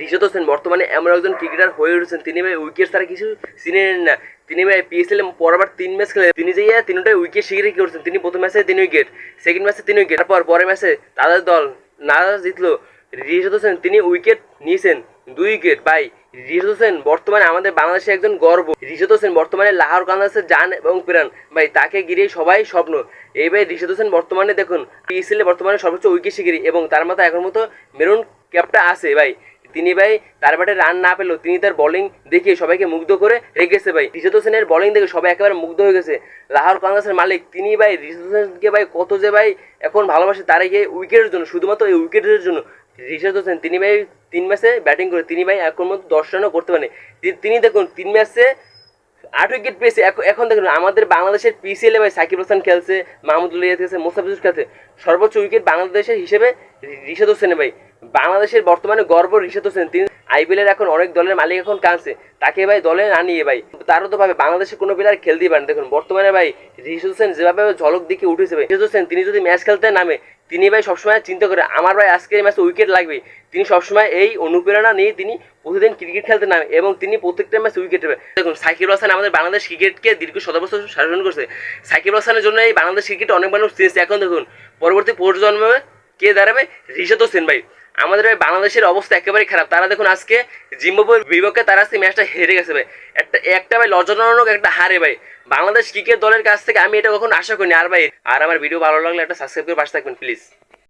রিশাদ হোসেন বর্তমানে এমন একজন ক্রিকেটার হয়ে উঠেছেন, তিনি ভাই উইকেট ছাড়া কিছু চিনে নেন না। তিনি ভাই পিএসএল পরবার তিন ম্যাচ খেলে, তিনি যে তিনটাই উইকেট শিখে করছেন, তিনি প্রথম ম্যাচে তিন উইকেট সেকেন্ড ম্যাচে তিন উইকেট তারপর পরের ম্যাচে তাদের দল না জিতলো। রিশাদ হোসেন তিনি উইকেট নিয়েছেন, দুই উইকেট ভাই রিশাদ হোসেন বর্তমানে আমাদের বাংলাদেশে একজন গর্ব। রিশাদ হোসেন বর্তমানে লাহোর কান্দাসের যান এবং প্রাণ ভাই, তাকে ঘিরে সবাই স্বপ্ন। এই ভাই রিশাদ হোসেন বর্তমানে দেখুন পিএসএল বর্তমানে সর্বোচ্চ উইকেট শিকারী এবং তার মাথায় এখন মতো মেরুন ক্যাপটা আছে। ভাই তিনি ভাই, তার ব্যাটে রান না পেলেও তিনি তার বোলিং দেখিয়ে সবাইকে মুগ্ধ করে রেখেছে ভাই। রিশাদ হোসেনের বলিং দেখে সবাই একেবারে মুগ্ধ হয়ে গেছে। লাহোর কাঙ্গাসের মালিক তিনি ভাই রিশাদ হোসেনকে ভাই কত যে ভাই এখন ভালোবাসে তার এই উইকেটের জন্য, শুধুমাত্র এই উইকেটের জন্য। রিশাদ হোসেন তিনি ভাই তিন ম্যাচে ব্যাটিং করে, তিনি ভাই এখন মতো দশ রানও করতে পারেন। তি- তিনি দেখুন, তিন ম্যাচে আট উইকেট পেয়েছে। এখন- দেখুন, আমাদের বাংলাদেশের পিসিএলে ভাই সাকিব হাসান খেলছে মাহমুদুল্লাহ খেলছে মোস্তাফিজুর খেলছে। সর্বোচ্চ উইকেট বাংলাদেশের হিসেবে রিশাদ হোসেনে ভাই। বাংলাদেশের বর্তমানে গর্ব রিশাদ হোসেন। তিনি আইপিএলের এখন অনেক দলের মালিক এখন কাঁদছে তাকে ভাই দলে না নিয়ে ভাই, তারও তো ভাবে বাংলাদেশের কোনো প্লেয়ার খেলতেই পারেন। দেখুন, বর্তমানে ভাই রিশাদ হোসেন যেভাবে ঝলক দিকে উঠেছে ভাই রিশাদ হোসেন, তিনি যদি ম্যাচ খেলতে নামে, তিনি ভাই সবসময় চিন্তা করে, আমার ভাই আজকের ম্যাচে উইকেট লাগবে। তিনি সবসময় এই অনুপ্রেরণা নিয়ে তিনি প্রতিদিন ক্রিকেট খেলতে নামে এবং তিনি প্রত্যেকটা ম্যাচে উইকেট পাবে দেখুন, সাকিব হাসান আমাদের বাংলাদেশ ক্রিকেটকে দীর্ঘ শত বছর শাসন করছে। সাকিব হাসানের জন্য এই বাংলাদেশ ক্রিকেট অনেক মানুষ এখন দেখুন, পরবর্তী প্রজন্মে কে দাঁড়াবে? রিশাদ হোসেন ভাই। আমাদের ভাই বাংলাদেশের অবস্থা একেবারে খারাপ। তারা দেখুন আজকে জিম্বাবুয়ের বিপক্ষে তারা আজকে ম্যাচটা হেরে গেছে ভাই। একটা একটা ভাই লজ্জাজনক একটা হারে ভাই। বাংলাদেশ ক্রিকেট দলের কাছ থেকে আমি এটা কখনো আশা করিনি। আর ভাই, আর আমার ভিডিও ভালো লাগলে একটা সাবস্ক্রাইব করে পাশে থাকবেন প্লিজ